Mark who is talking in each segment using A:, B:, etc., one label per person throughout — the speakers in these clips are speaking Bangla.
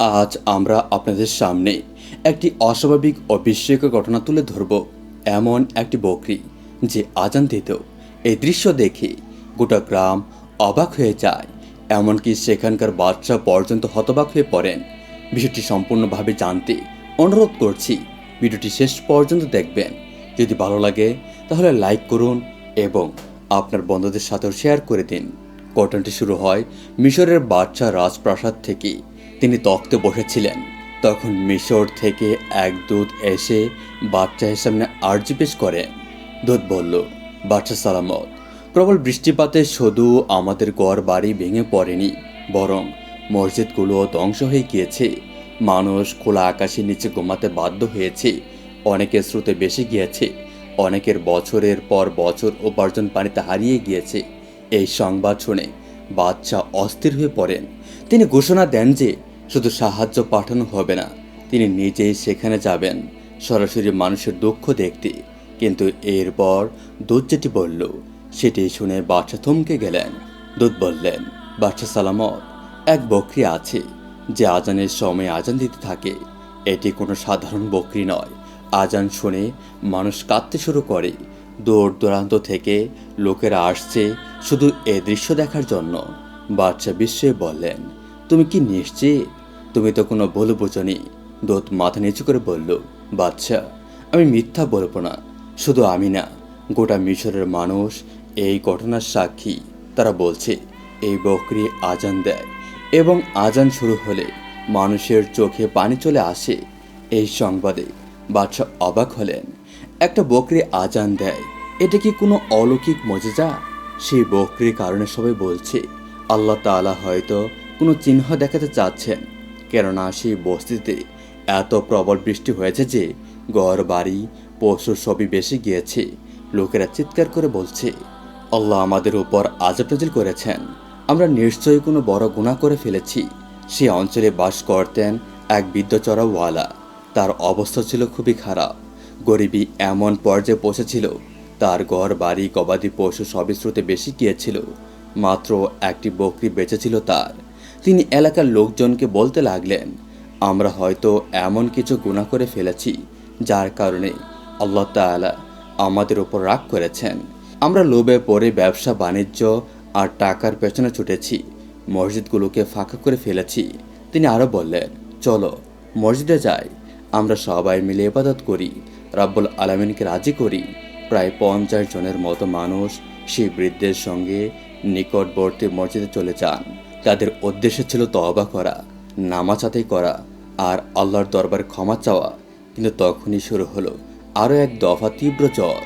A: আজ আমরা আপনাদের সামনে একটি অস্বাভাবিক ও ঘটনা তুলে ধরব। এমন একটি বকরি যে আজান দিত এই দৃশ্য দেখে গোটা গ্রাম অবাক হয়ে যায়। এমনকি সেখানকার বাচ্চা পর্যন্ত হতবাক হয়ে পড়েন। বিষয়টি সম্পূর্ণভাবে জানতে অনুরোধ করছি, ভিডিওটি শেষ পর্যন্ত দেখবেন। যদি ভালো লাগে, তাহলে লাইক করুন এবং আপনার বন্ধুদের সাথেও শেয়ার করে দিন। ঘটনাটি শুরু হয় মিশরের বাচ্চা রাজপ্রাসাদ থেকে। তিনি তক্তে বসেছিলেন। তখন মিশর থেকে এক দূত এসে বাচ্চার সামনে আর্জি পেশ করে। দূত বলল বাচ্চা সালামত, প্রবল বৃষ্টিপাতে শুধু আমাদের গড় বাড়ি ভেঙে পড়েনি, বরং মসজিদগুলো ধ্বংস হয়ে গিয়েছে। মানুষ খোলা আকাশের নিচে ঘুমাতে বাধ্য হয়েছে অনেকের স্রোতে বেশি গিয়েছে, অনেকের বছরের পর বছর উপার্জন পানিতে হারিয়ে গিয়েছে। এই সংবাদ শুনে বাচ্চা অস্থির হয়ে পড়েন। তিনি ঘোষণা দেন যে শুধু সাহায্য পাঠানো হবে না, তিনি নিজেই সেখানে যাবেন। সরাসরি মানুষের দুঃখ দেখতে। কিন্তু এরপর দুধ যেটি বলল, সেটি শুনে বাচ্চা থমকে গেলেন। দুধ বললেন বাচ্চা সালামত, এক বকরি আছে, যে আজানের সময় আজান দিতে থাকে। এটি কোনো সাধারণ বকরি নয়। আজান শুনে মানুষ কাঁদতে শুরু করে। দূর দূরান্ত থেকে লোকেরা আসছে শুধু এ দৃশ্য দেখার জন্য। বাচ্চা বিস্ময়ে বললেন, তুমি কি নিশ্চিত তুমি তো কোনো ভুল বোঝনি। দোত মাথা নিচু করে বলল বাচ্চা আমি মিথ্যা বলব না। শুধু আমি না, গোটা মিশরের মানুষ এই ঘটনার সাক্ষী। তারা বলছে, এই বকরি আজান দেয় এবং আজান শুরু হলে মানুষের চোখে পানি চলে আসে। এই সংবাদে বাদশাহ অবাক হলেন। একটা বকরি আজান দেয়, এটা কি কোনো অলৌকিক মজেজা? সেই বকরির কারণে সবাই বলছে, আল্লাহ তাআলা হয়তো কোনো চিহ্ন দেখাতে চাচ্ছেন। কেননা সেই বস্তিতে এত প্রবল বৃষ্টি হয়েছে যে ঘর বাড়ি পশু সবই বেশি গিয়েছে। লোকেরা চিৎকার করে বলছে, আল্লাহ আমাদের উপর আজব নাজিল করেছেন। আমরা নিশ্চয়ই কোনো বড় গুণা করে ফেলেছি। সে অঞ্চলে বাস করতেন এক বিদ্যচরাওয়ালা তার অবস্থা ছিল খুবই খারাপ। গরিবী এমন পর্যায়ে পৌঁছেছিল তার ঘর বাড়ি গবাদি পশু সবই স্রোতে বেশি গিয়েছিল। মাত্র একটি বকরি বেঁচেছিল তার। তিনি এলাকার লোকজনকে বলতে লাগলেন, আমরা হয়তো এমন কিছু গুণা করে ফেলেছি, যার কারণে আল্লাহ তাআলা আমাদের ওপর রাগ করেছেন। আমরা লোভে পড়ে ব্যবসা, বাণিজ্য আর টাকার পেছনে ছুটেছি, মসজিদগুলোকে ফাঁকা করে ফেলেছি। তিনি আরও বললেন, চলো, মসজিদে যাই। আমরা সবাই মিলে ইবাদত করি, রাব্বুল আলমিনকে রাজি করি। প্রায় পঞ্চাশ জনের মতো মানুষ সেই বৃদ্ধের সঙ্গে নিকটবর্তী মসজিদে চলে যান। তাদের উদ্দেশ্য ছিল তওবা করা, নামাজ আদায় করা আর আল্লাহর দরবার ক্ষমা চাওয়া। কিন্তু তখনই শুরু হলো আরও এক দফা তীব্র জ্বর।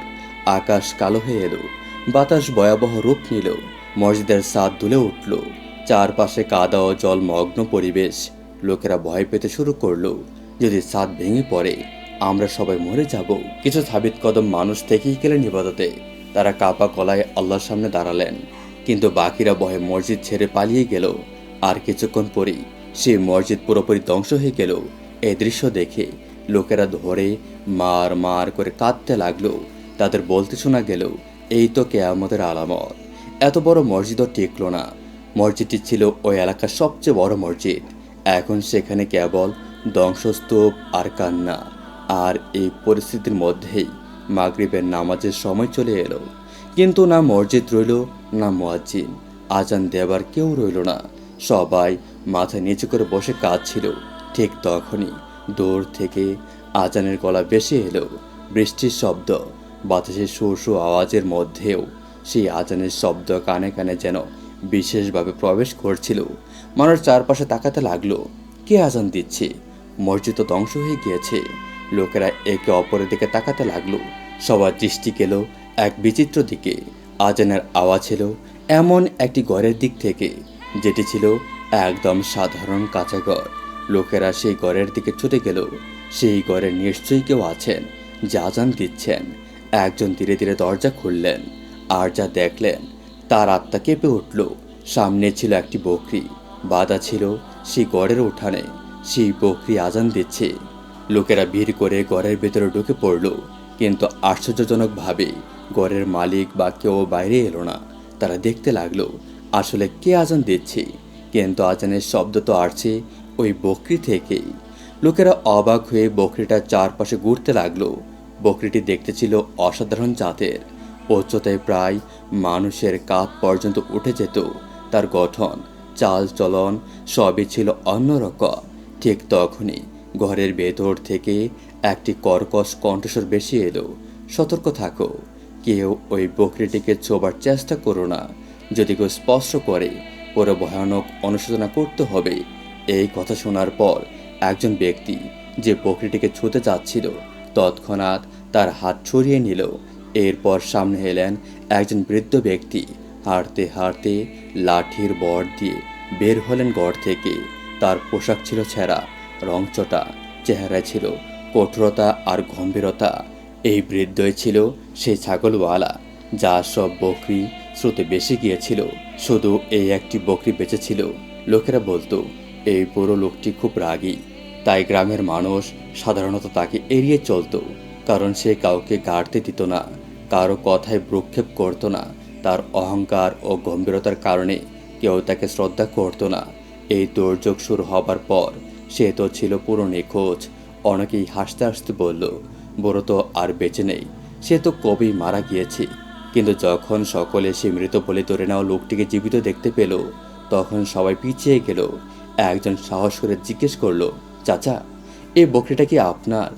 A: আকাশ কালো হয়ে এলো, বাতাস ভয়াবহ রূপ নিল, মসজিদের সাদ দুলে উঠল, চারপাশে কাদা ও জলমগ্ন পরিবেশ। লোকেরা ভয় পেতে শুরু করল, যদি সাদ ভেঙে পড়ে, আমরা সবাই মরে যাব। কিছু সাবিত কদম মানুষ থেকেই গেলেন ইবাদতে তারা কাপা কলায় আল্লাহর সামনে দাঁড়ালেন। কিন্তু বাকিরা ভয়ে মসজিদ ছেড়ে পালিয়ে গেল। আর কিছুক্ষণ পরেই সেই মসজিদ পুরোপুরি ধ্বংস হয়ে গেল। এই দৃশ্য দেখে লোকেরা ধরে মার মার করে কাঁদতে লাগল। তাদের বলতে শোনা গেল, এই তো কেয়ামতের আলামত। এত বড় মসজিদও টিকলো না। মসজিদটি ছিল ওই এলাকার সবচেয়ে বড় মসজিদ। এখন সেখানে কেবল ধ্বংসস্তূপ আর কান্না। আর এই পরিস্থিতির মধ্যেই মাগরিবের নামাজের সময় চলে এলো। কিন্তু না মসজিদ রইল, না মুয়াজ্জিন। আজান দেবার কেউ রইল না। সবাই মাথা নিচু করে বসে কাঁদছিল ঠিক তখনই দূর থেকে আজানের গলা বেশি এলো। বৃষ্টির শব্দ, বাতাসের শো শো আওয়াজের মধ্যেও সেই আজানের শব্দ কানে কানে যেন বিশেষভাবে প্রবেশ করছিল। মানুষ চারপাশে তাকাতে লাগল, কে আজান দিচ্ছে? মসজিদ ধ্বংস হয়ে গিয়েছে। লোকেরা একে অপরের দিকে তাকাতে লাগল। সবার দৃষ্টি গেল এক বিচিত্র দিকে আজানের আওয়াজ ছিল এমন একটি ঘরের দিক থেকে, যেটি ছিল একদম সাধারণ কাঁচা ঘর লোকেরা সেই ঘরের দিকে ছুটে গেল। সেই ঘরে নিশ্চয়ই কেউ আছেন, যে আজান দিচ্ছেন। একজন ধীরে ধীরে দরজা খুললেন আর যা দেখলেন, তার আত্মা কেঁপে উঠল। সামনে ছিল একটি বকরি। বাধা ছিল সেই গড়ের উঠানে। সেই বকরি আজান দিচ্ছে। লোকেরা ভিড় করে ঘরের ভেতরে ঢুকে পড়ল, কিন্তু আশ্চর্যজনকভাবে ঘরের মালিক বা কেউ বাইরে এলো না। তারা দেখতে লাগল, আসলে কে আজান দিচ্ছে? কিন্তু আজানের শব্দ তো আসছে ওই বকরি থেকেই। লোকেরা অবাক হয়ে বকরিটার চারপাশে ঘুরতে লাগল। বকরিটি দেখতে ছিল অসাধারণ জাতের। উচ্চতায় প্রায় মানুষের কাপ পর্যন্ত উঠে যেত তার গঠন, চাল চলন সবই ছিল অন্যরকম। ঠিক তখনই ঘরের ভেতর থেকে একটি কর্কশ কণ্ঠস্বর বেশি এলো, সতর্ক থাকো। কেউ ওই বকরিটিকে ছোবার চেষ্টা করো না। যদি কেউ স্পর্শ করে পরে ভয়ানক অনুশোচনা করতে হবে। এই কথা শোনার পর একজন ব্যক্তি যে বকরিটিকে ছুতে যাচ্ছিল তৎক্ষণাৎ তার হাত ছড়িয়ে নিল। এরপর সামনে এলেন একজন বৃদ্ধ ব্যক্তি। হাঁটতে হাঁটতে লাঠির বর দিয়ে বের হলেন গড় থেকে। তার পোশাক ছিল ছেঁড়া রংচটা চেহারায় ছিল কঠোরতা আর গম্ভীরতা। এই বৃদ্ধই ছিল সেই ছাগলওয়ালা, যা সব বকরি স্রোতে বেশি গিয়েছিল। শুধু এই একটি বকরি বেঁচেছিল লোকেরা বলতো, এই বুড়ো লোকটি খুব রাগী। তাই গ্রামের মানুষ সাধারণত তাকে এড়িয়ে চলতো, কারণ সে কাউকে গাড়তে দিত না, কারও কথায় ভ্রুক্ষেপ করতো না। তার অহংকার ও গম্ভীরতার কারণে কেউ তাকে শ্রদ্ধা করতো না। এই দুর্যোগ শুরু হবার পর সে তো ছিল পুরো নিখোঁজ। অনেকেই হাসতে হাসতে বলল বড় তো আর বেঁচে নেই। সে তো কবেই মারা গিয়েছে। কিন্তু যখন সকলে সে মৃত বলে ধরে নেওয়া লোকটিকে জীবিত দেখতে পেল, তখন সবাই পিছিয়ে গেল। একজন সাহস করে জিজ্ঞেস করল, চাচা এই বকরিটা কি আপনার?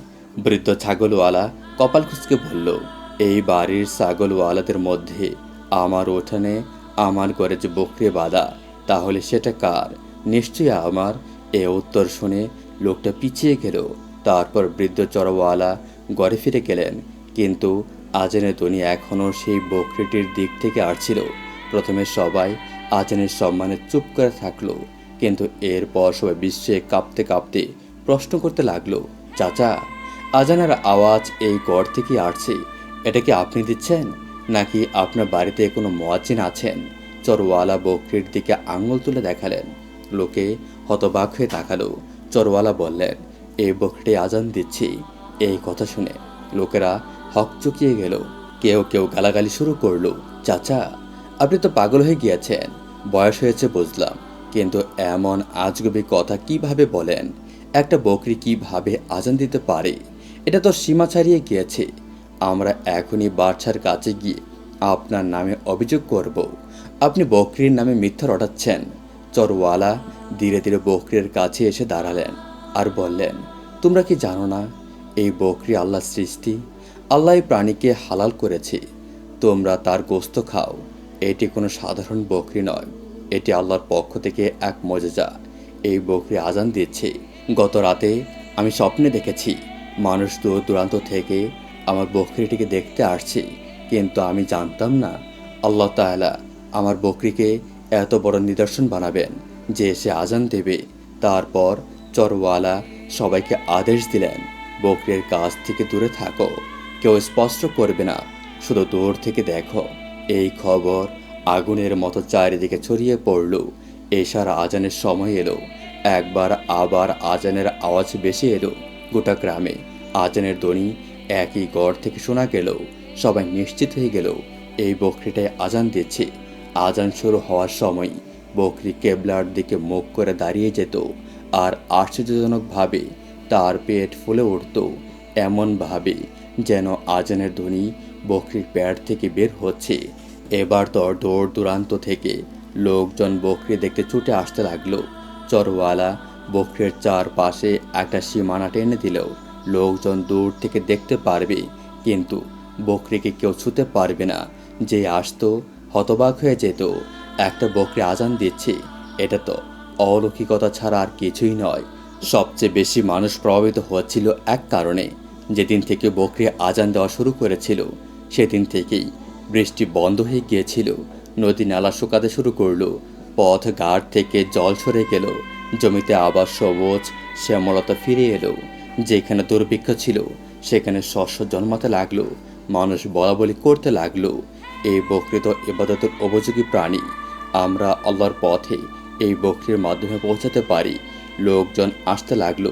A: বৃদ্ধ ছাগলওয়ালা কপাল খুঁজকে বলল, এই বাড়ির ছাগলওয়ালাদের মধ্যে আমার ওঠানে আমার ঘরে যে বকরি বাঁধা, তাহলে সেটা কার? নিশ্চয়ই আমার। এ উত্তর শুনে লোকটা পিছিয়ে গেল। তারপর বৃদ্ধ চড়ওয়ালা ঘরে ফিরে গেলেন। কিন্তু আজানের ধ্বনি এখনও সেই বকরিটির দিক থেকে আসছিল। প্রথমে সবাই আজানের সম্মানে চুপ করে থাকল, কিন্তু এরপর সবাই বিশ্বে কাঁপতে কাঁপতে প্রশ্ন করতে লাগল, চাচা, আজানের আওয়াজ এই গড় থেকে আসছে। এটা কি আপনি দিচ্ছেন? নাকি আপনার বাড়িতে কোনো মোয়াজ্জিন আছেন? চরওয়ালা বকরির দিকে আঙুল তুলে দেখালেন। লোকে হতবাক হয়ে তাকালো। চরওয়ালা বললেন, এই বকরিটি আজান দিচ্ছি। এই কথা শুনে লোকেরা হক চুকিয়ে গেল। কেউ কেউ গালাগালি শুরু করল, চাচা, আপনি তো পাগল হয়ে গিয়েছেন। বয়স হয়েছে বুঝলাম, কিন্তু এমন আজগবি কথা কীভাবে বলেন? একটা বকরি কীভাবে আজান দিতে পারে? এটা তো সীমা ছাড়িয়ে গিয়েছে। আমরা এখনই বাদশার কাছে গিয়ে আপনার নামে অভিযোগ করব। আপনি বকরির নামে মিথ্যা রটাচ্ছেন। চরওয়ালা ধীরে ধীরে বকরির কাছে এসে দাঁড়ালেন আর বললেন, তোমরা কি জানো না এই বকরি আল্লাহ সৃষ্টি, আল্লাহ প্রাণীকে হালাল করেছে। তোমরা তার গোস্ত খাও। এটি কোনো সাধারণ বকরি নয়। এটি আল্লাহর পক্ষ থেকে এক মজেজা। এই বকরি আজান দিচ্ছে। গত রাতে আমি স্বপ্নে দেখেছি, মানুষ দূর দূরান্ত থেকে আমার বকরিটিকে দেখতে আসছে। কিন্তু আমি জানতাম না, আল্লাহ তাআলা আমার বকরিকে এত বড় নিদর্শন বানাবেন যে সে আজান দেবে। তারপর চরওয়ালা সবাইকে আদেশ দিলেন বকরির কাছ থেকে দূরে থাকো। কেউ স্পষ্ট করবে না, শুধু দূর থেকে দেখো। এই খবর আগুনের মতো চারিদিকে ছড়িয়ে পড়ল। এশার আজানের সময় এলো। একবার আবার আজানের আওয়াজ বেশি এলো। গোটা গ্রামে আজানের ধ্বনি একই গড় থেকে শোনা গেল। সবাই নিশ্চিত হয়ে গেল, এই বকরিটাই আজান দিচ্ছে। আজান শুরু হওয়ার সময় বকরি কেবলার দিকে মুখ করে দাঁড়িয়ে যেত। আর আশ্চর্যজনকভাবে তার পেট ফুলে উঠত এমনভাবে যেন আজানের ধ্বনি বকরির প্যাট থেকে বের হচ্ছে। এবার তো দূর দূরান্ত থেকে লোকজন বকরি দেখতে ছুটে আসতে লাগল। চরওয়ালা বকরির চারপাশে একটা সীমানা টেনে দিল। লোকজন দূর থেকে দেখতে পারবে, কিন্তু বকরিকে কেউ ছুতে পারবে না। যে আসতো, হতবাক হয়ে যেত। একটা বকরি আজান দিচ্ছে। এটা তো অলৌকিকতা ছাড়া আর কিছুই নয়। সবচেয়ে বেশি মানুষ প্রভাবিত হচ্ছিল এক কারণে। যেদিন থেকে বকরি আজান দেওয়া শুরু করেছিল, সেদিন থেকেই বৃষ্টি বন্ধ হয়ে গিয়েছিল। নদী নালা শুকাতে শুরু করল, পথ ঘাট থেকে জল সরে গেল, জমিতে আবার সবুজ শ্যামলতা ফিরে এলো। যেখানে দুর্ভিক্ষ ছিল, সেখানে শস্য জন্মাতে লাগল, মানুষ বলা বলি করতে লাগল, এই বকৃত ইবাদতের উপযোগী প্রাণী, আমরা আল্লাহর পথে এই বকরির মাধ্যমে পৌঁছাতে পারি। লোকজন আসতে লাগল।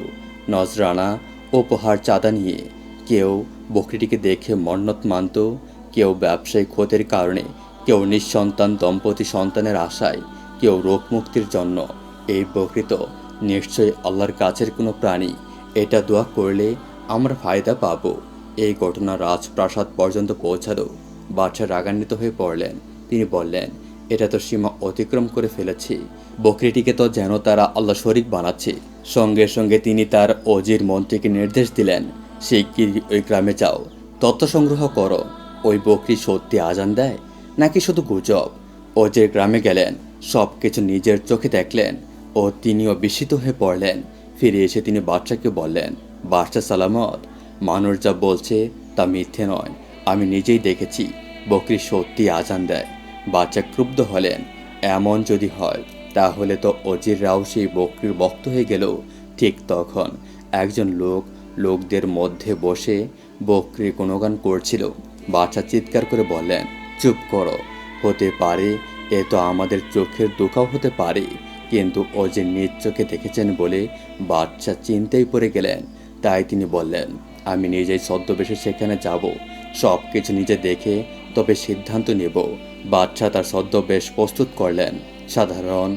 A: নজরানা উপহার চাঁদা নিয়ে। কেউ বকরিটিকে দেখে মন্নত মানত, কেউ ব্যবসায়িক ক্ষতির কারণে, কেউ নিঃসন্তান দম্পতি সন্তানের আশায়, কেউ রোগ মুক্তির জন্য। এই বকৃত নিশ্চয়ই আল্লাহর কাছের কোনো প্রাণী। এটা দোয়া করলে আমরা ফায়দা পাবো। এই ঘটনা রাজপ্রাসাদ পর্যন্ত পৌঁছালো। বাদশাহ রাগান্বিত হয়ে পড়লেন। তিনি বললেন এটা তো সীমা অতিক্রম করে ফেলেছি। বকরিটিকে তো যেন তারা আল্লাহ শরিক বানাচ্ছে। সঙ্গে সঙ্গে তিনি তার অজির মন্ত্রীকে নির্দেশ দিলেন শিগগির ওই গ্রামে যাও, তথ্য সংগ্রহ করো। ওই বকরি সত্যি আজান দেয়, নাকি শুধু গুজব? অজির গ্রামে গেলেন সব কিছু নিজের চোখে দেখলেন ও তিনিও বিস্মিত হয়ে পড়লেন। ফিরে এসে তিনি বাদশাকে বললেন, বাদশা সালামত, মানুষ যা বলছে তা মিথ্যে নয়, আমি নিজেই দেখেছি, বকরি সত্যি আজান দেয়। বাচ্চা ক্রুব্ধ হলেন। এমন যদি হয়, তাহলে তো অজিররাও সেই বকরির বক্ত হয়ে গেল। ঠিক তখন একজন লোক লোকদের মধ্যে বসে বকরির গুণগান করছিল। বাচ্চা চিৎকার করে বললেন, চুপ করো, হতে পারে এ তো আমাদের চোখের দোকাও হতে পারে। কিন্তু যে নিজ চোখে দেখেছেন বলে বাচ্চা চিন্তায় পড়ে গেলেন। তাই তিনি বললেন, আমি নিজেই ছদ্মবেশে সেখানে যাব। সব কিছু নিজে দেখে তবে সিদ্ধান্ত নেব। বাচ্চা তার ছদ্মবেশ প্রস্তুত করলেন। সাধারণ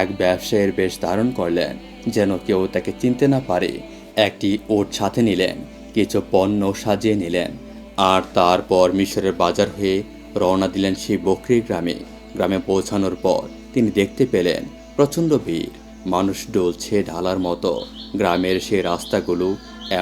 A: এক ব্যবসায়ের বেশ ধারণ করলেন, যেন কেউ তাকে চিনতে না পারে। একটি ওট সাথে নিলেন, কিছু পণ্য সাজিয়ে নিলেন, আর তারপর মিশরের বাজার হয়ে রওনা দিলেন সেই বকরি গ্রামে। গ্রামে পৌঁছানোর পর তিনি দেখতে পেলেন, প্রচণ্ড ভিড়। মানুষ ডলছে ঢালার মতো। গ্রামের সেই রাস্তাগুলো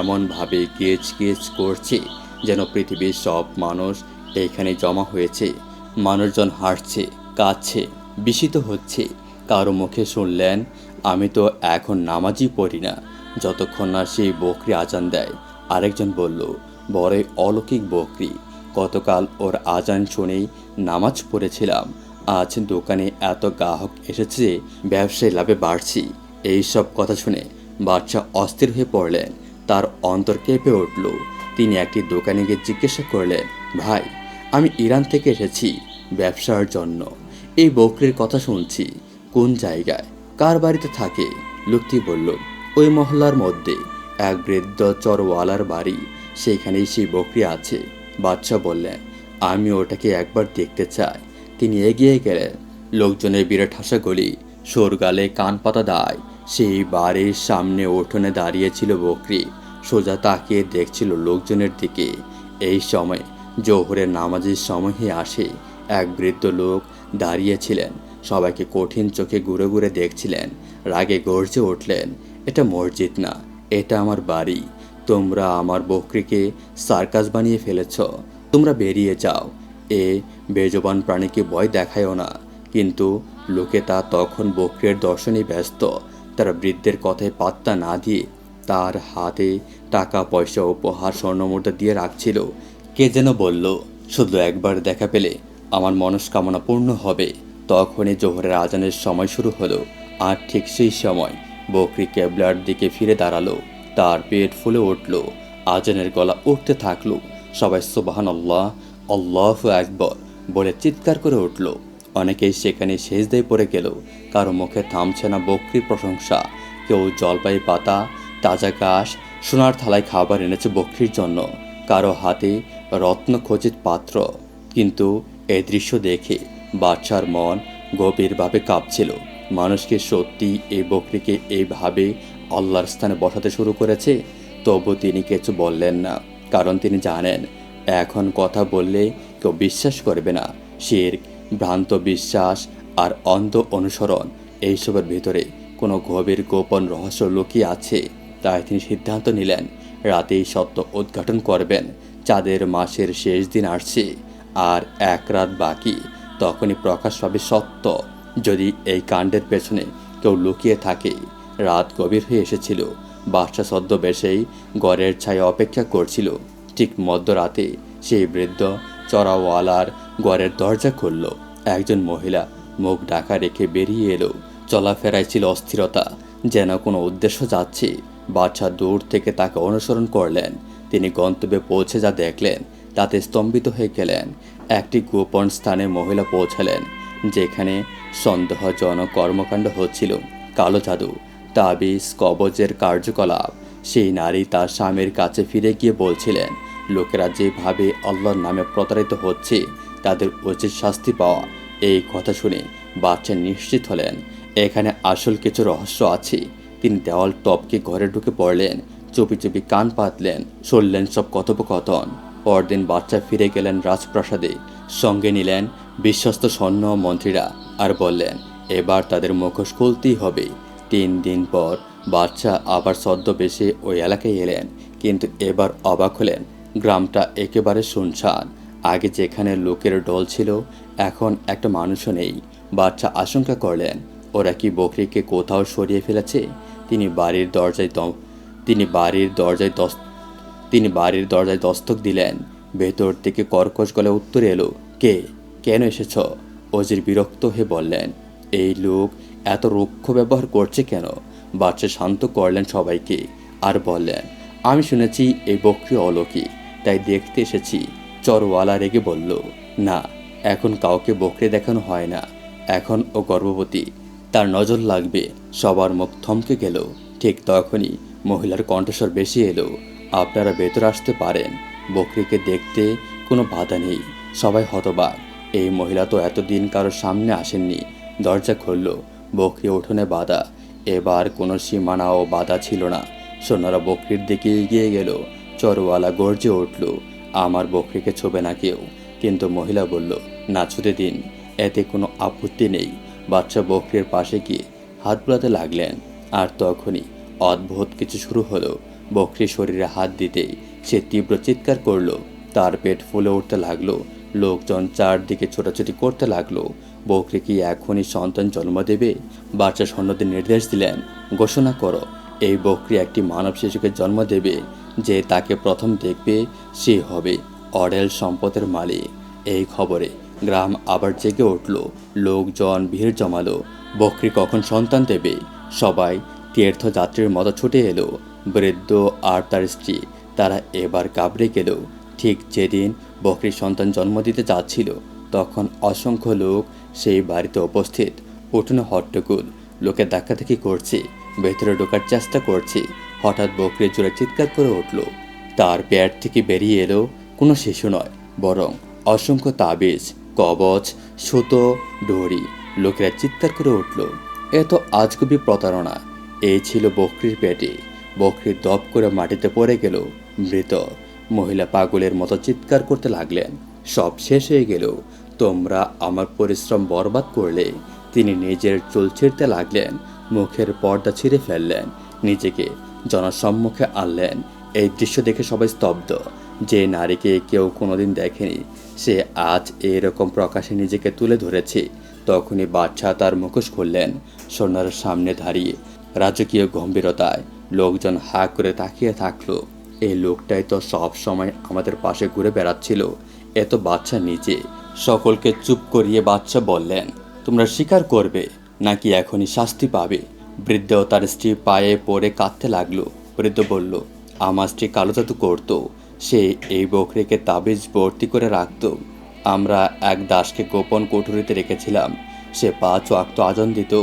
A: এমনভাবে গেজ গেজ করছে, যেন পৃথিবীর সব মানুষ এইখানে জমা হয়েছে। মানুষজন হাঁটছে কাঁদছে, বিস্মিত হচ্ছে। কারও মুখে শুনলেন, আমি তো এখন নামাজই পড়ি না। যতক্ষণ না সেই বকরি আজান দেয়। আরেকজন বলল, বড়ই অলৌকিক বকরি। গতকাল ওর আজান শুনেই নামাজ পড়েছিলাম। আজ দোকানে এত গ্রাহক এসেছে ব্যবসায় লাভে বাড়ছি। এই সব কথা শুনে বাচ্চা অস্থির হয়ে পড়লেন। তার অন্তর কেঁপে উঠল। তিনি একটি দোকানে গিয়ে জিজ্ঞাসা করলেন ভাই, আমি ইরান থেকে এসেছি, ব্যবসার জন্য। এই বকরির কথা শুনছি, কোন জায়গায়? কার বাড়িতে থাকে? লোকটি বলল, ওই মহল্লার মধ্যে। এক বৃদ্ধ চরওয়ালার বাড়ি সেইখানেই সেই বকরি আছে। বাচ্চা বললেন আমি ওটাকে একবার দেখতে চাই। তিনি এগিয়ে গেলেন। লোকজনের বিরাট হাসাগুলি, সরগালে কান পাতা দায়। সেই বাড়ির সামনে উঠোনে দাঁড়িয়েছিল বকরি। সোজা তাকিয়ে দেখছিল লোকজনের দিকে। এই সময় জোহরের নামাজের সময় আসে। এক বৃদ্ধ লোক দাঁড়িয়েছিলেন সবাইকে কঠিন চোখে ঘুরে ঘুরে দেখছিলেন। রাগে গর্জে উঠলেন, এটা মসজিদ না, এটা আমার বাড়ি। তোমরা আমার বকরিকে সার্কাস বানিয়ে ফেলেছ। তোমরা বেরিয়ে যাও। এ বেজবান প্রাণীকে ভয় দেখায়ও না। কিন্তু লোকে তা তখন বকরির দর্শনে ব্যস্ত। তারা বৃদ্ধের কথায় পাত্তা না দিয়ে তার হাতে টাকা পয়সা উপহার, স্বর্ণমুদ্রা দিয়ে রাখছিল। কে যেন বলল, শুধু একবার দেখা পেলে আমার মনস্কামনা পূর্ণ হবে। তখনই জোহরের আজানের সময় শুরু হলো, আর ঠিক সেই সময় বকরি কেবলার দিকে ফিরে দাঁড়াল। তার পেট ফুলে উঠল, আজানের গলা উঠতে থাকল। সবাই সুবাহান আল্লাহ আল্লাহ একবার বলে চিৎকার করে উঠল। অনেকেই সেখানে শেষ দিয়ে পড়ে গেল। কারও মুখে থামছে না বকরির প্রশংসা। কেউ জলপাই পাতা, তাজা ঘাস, সোনার থালায় খাবার এনেছে বকরির জন্য। কারও হাতে রত্ন খচিত পাত্র। কিন্তু এই দৃশ্য দেখে বাচ্চার মন গভীরভাবে কাঁপছিল। মানুষকে সত্যি এই বকরিকে এইভাবে আল্লাহর স্থানে বসাতে শুরু করেছে? তবু তিনি কিছু বললেন না, কারণ তিনি জানেন, এখন কথা বললে কেউ বিশ্বাস করবে না। শির, ভ্রান্ত বিশ্বাস আর অন্ধ অনুসরণ, এইসবের ভিতরে কোনো গভীর গোপন রহস্য লুকিয়ে আছে। তাই তিনি সিদ্ধান্ত নিলেন, রাতেই সত্য উদ্ঘাটন করবেন। চাঁদের মাসের শেষ দিন আসছে, আর এক রাত বাকি। তখনই প্রকাশ পাবে সত্য। যদি এই কাণ্ডের পেছনে কেউ লুকিয়ে থাকে, রাত গভীর হয়ে এসেছিল। বাদশা সদ্য বেশেই গড়ের ছায়া অপেক্ষা করছিল। ঠিক মধ্যরাতে সেই বৃদ্ধ চড়াওয়ালার গড়ের দরজা খুলল। একজন মহিলা মুখ ঢাকা রেখে বেরিয়ে এলো। চলাফেরায় ছিল অস্থিরতা, যেন কোনো উদ্দেশ্য যাচ্ছে। বাচ্চা দূর থেকে তাকে অনুসরণ করলেন। তিনি গন্তব্যে পৌঁছে যা দেখলেন, তাতে স্তম্ভিত হয়ে গেলেন। একটি গোপন স্থানে মহিলা পৌঁছালেন, যেখানে সন্দেহজনক কর্মকাণ্ড হচ্ছিল। কালো জাদু, তাবিজ, কবজের কার্যকলাপ, সেই নারী তার স্বামীর কাছে ফিরে গিয়ে বলছিলেন, লোকেরা যেভাবে আল্লাহর নামে প্রতারিত হচ্ছে, তাদের উচিত শাস্তি পাওয়া। এই কথা শুনে বাচ্চা নিশ্চিত হলেন, এখানে আসল কিছু রহস্য আছে। তিনি দেওয়াল টপকে ঘরে ঢুকে পড়লেন চুপি চুপি কান পাতলেন শুনলেন সব কথোপকথন। পরদিন বাচ্চা ফিরে গেলেন রাজপ্রাসাদে, সঙ্গে নিলেন বিশ্বস্ত সৈন্য মন্ত্রীরা আর বললেন, এবার তাদের মুখোশ খুলতেই হবে। তিন দিন পর বাচ্চা আবার ছদ্মবেশে ওই এলাকায় এলেন, কিন্তু এবার অবাক হলেন। গ্রামটা একেবারে শুনশান। আগে যেখানে লোকের ডল ছিল, এখন একটা মানুষও নেই। বাচ্চা আশঙ্কা করলেন, ওরা কি বকরিকে কোথাও সরিয়ে ফেলেছে? তিনি বাড়ির দরজায় দম তিনি বাড়ির দরজায় দস, তিনি বাড়ির দরজায় দস্তক দিলেন। ভেতর থেকে কর্কশ গলে উত্তর এলো, কে? কেন এসেছ? অজির বিরক্ত হয়ে বললেন, এই লোক এত রুক্ষ ব্যবহার করছে কেন? বাচ্চা শান্ত করলেন সবাইকে। আর বললেন, আমি শুনেছি এই বকরি অলৌকিক, তাই দেখতে এসেছি। চরওয়ালা রেগে বলল, না, এখন কাউকে বকরি দেখানো হয় না। এখন ও গর্ভবতী, তার নজর লাগবে। সবার মুখ থমকে গেল। ঠিক তখনই মহিলার কণ্ঠস্বর বেশি এলো। আপনারা ভেতর আসতে পারেন। বকরিকে দেখতে কোনো বাধা নেই। সবাই হতবাক। এই মহিলা তো এতদিন কারোর সামনে আসেননি। দরজা খুলল। বকরি উঠোনে বাধা। এবার কোনো সীমানা ও বাধা ছিল না। সোনারা বকরির দিকে এগিয়ে গেল। চরওয়ালা গর্জে উঠল, আমার বকরিকে ছোবে না কেউ। কিন্তু মহিলা বলল, না ছুতে দিন। এতে কোনো আপত্তি নেই। বাচ্চা বকরির পাশে গিয়ে হাত বোলাতে লাগলেন। আর তখনই অদ্ভুত কিছু শুরু হলো। বকরির শরীরে হাত দিতেই সে তীব্র চিৎকার করল। তার পেট ফুলে উঠতে লাগল। লোকজন চারদিকে ছোটাছুটি করতে লাগল। বকরি কি এখনই সন্তান জন্ম দেবে? বাচ্চা সৈন্যদের নির্দেশ দিলেন, ঘোষণা করো, এই বকরি একটি মানব শিশুকে জন্ম দেবে। যে তাকে প্রথম দেখবে, সে হবে অডেল সম্পদের মালিক। এই খবরে গ্রাম আবার জেগে উঠল। লোকজন ভিড় জমালো। বকরি কখন সন্তান দেবে? সবাই তীর্থযাত্রীর মতো ছুটে এলো। বৃদ্ধ আর তার স্ত্রী, তারা এবার কাবড়ে গেল। ঠিক যেদিন বকরি সন্তান জন্ম দিতে যাচ্ছিল, তখন অসংখ্য লোক সেই বাড়িতে উপস্থিত। উঠোনে হট্টগোল, লোকে ধাক্কাধাক্কি করছে, ভেতরে ঢোকার চেষ্টা করছে। হঠাৎ বকরি জোরে চিৎকার করে উঠল। তার পেট থেকে বেরিয়ে এলো কোনো শিশু নয়, বরং অসংখ্য তাবিজ, কবচ, সুতো ডরি লোকেরা চিৎকার করে উঠল, এ তো আজগুবি প্রতারণা। এই ছিল বকরির পেটে। বকরি দপ করে মাটিতে পড়ে গেল। মৃত মহিলা পাগলের মতো চিৎকার করতে লাগলেন। সব শেষ হয়ে গেল। তোমরা আমার পরিশ্রম বরবাদ করলে। তিনি নিজের চুল ছিঁড়তে লাগলেন। মুখের পর্দা ছিঁড়ে ফেললেন। নিজেকে জনসম্মুখে আনলেন। এই দৃশ্য দেখে সবাই স্তব্ধ। যে নারীকে কেউ কোনোদিন দেখেনি, সে আজ এরকম প্রকাশে নিজেকে তুলে ধরেছে। তখনই বাচ্চা তার মুখোশ খুললেন। সোনার সামনে দাঁড়িয়ে রাজকীয় গম্ভীরতায় লোকজন হা করে তাকিয়ে থাকল। এই লোকটাই তো সব সময় আমাদের পাশে ঘুরে বেড়াচ্ছিল। এত বাচ্চা নিচে সকলকে চুপ করিয়ে বাচ্চা বললেন, তোমরা স্বীকার করবে, নাকি এখনই শাস্তি পাবে? বৃদ্ধ তার স্ত্রী পায়ে পড়ে কাঁদতে লাগল। বৃদ্ধ বলল, আমার স্ত্রী কালো জাদু করতো। সে এই বকরিকে তাবিজ ভর্তি করে রাখতো। আমরা এক দাসকে গোপন কোঠরিতে রেখেছিলাম। সে পাঁচ ওয়াক্ত আজান দিত,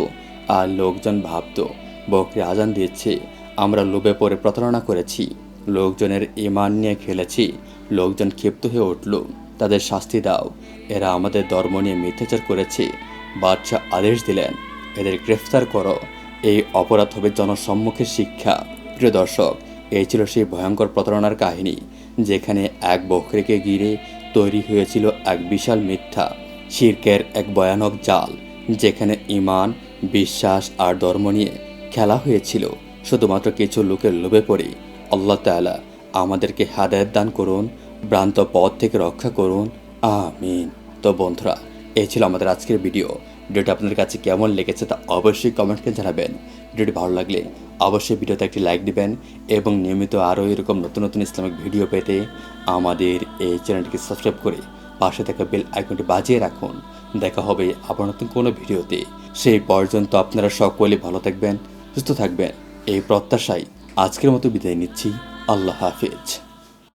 A: আর লোকজন ভাবতো বকরি আজান দিচ্ছে আমরা লোভে পড়ে প্রতারণা করেছি। লোকজনের ইমান নিয়ে খেলেছি। লোকজন ক্ষিপ্ত হয়ে উঠল। তাদের শাস্তি দাও। এরা আমাদের ধর্ম নিয়ে মিথ্যাচার করেছে। বাদশাহ আদেশ দিলেন, এদের গ্রেফতার করো। এই অপরাধ হবে জনসম্মুখে শিক্ষা। প্রিয় দর্শক, এই ছিল সেই ভয়ঙ্কর প্রতারণার কাহিনী, যেখানে এক বকরিকে ঘিরে তৈরি হয়েছিল এক বিশাল মিথ্যা, শির্কের এক ভয়ানক জাল, যেখানে ইমান বিশ্বাস আর ধর্ম নিয়ে খেলা হয়েছিল। শুধুমাত্র কিছু লোকের লোভে পড়ে। আল্লাহ তাআলা আমাদেরকে হাদায়ত দান করুন, ভ্রান্ত পথ থেকে রক্ষা করুন। আমিন। তো বন্ধুরা, এই ছিল আমাদের আজকের ভিডিও। ভিডিওটা আপনাদের কাছে কেমন লেগেছে তা অবশ্যই কমেন্ট করে জানাবেন। ভিডিওটি ভালো লাগলে অবশ্যই ভিডিওতে একটি লাইক দিবেন এবং নিয়মিত আরও এরকম নতুন নতুন ইসলামিক ভিডিও পেতে আমাদের এই চ্যানেলটিকে সাবস্ক্রাইব করে পাশে থাকা বেল আইকনটি বাজিয়ে রাখুন। দেখা হবে আবার নতুন কোনো ভিডিওতে। সেই পর্যন্ত আপনারা সকলে ভালো থাকবেন। সুস্থ থাকবেন। এই প্রত্যাশায় আজকের মতো বিদায় নিচ্ছি। আল্লাহ হাফেজ।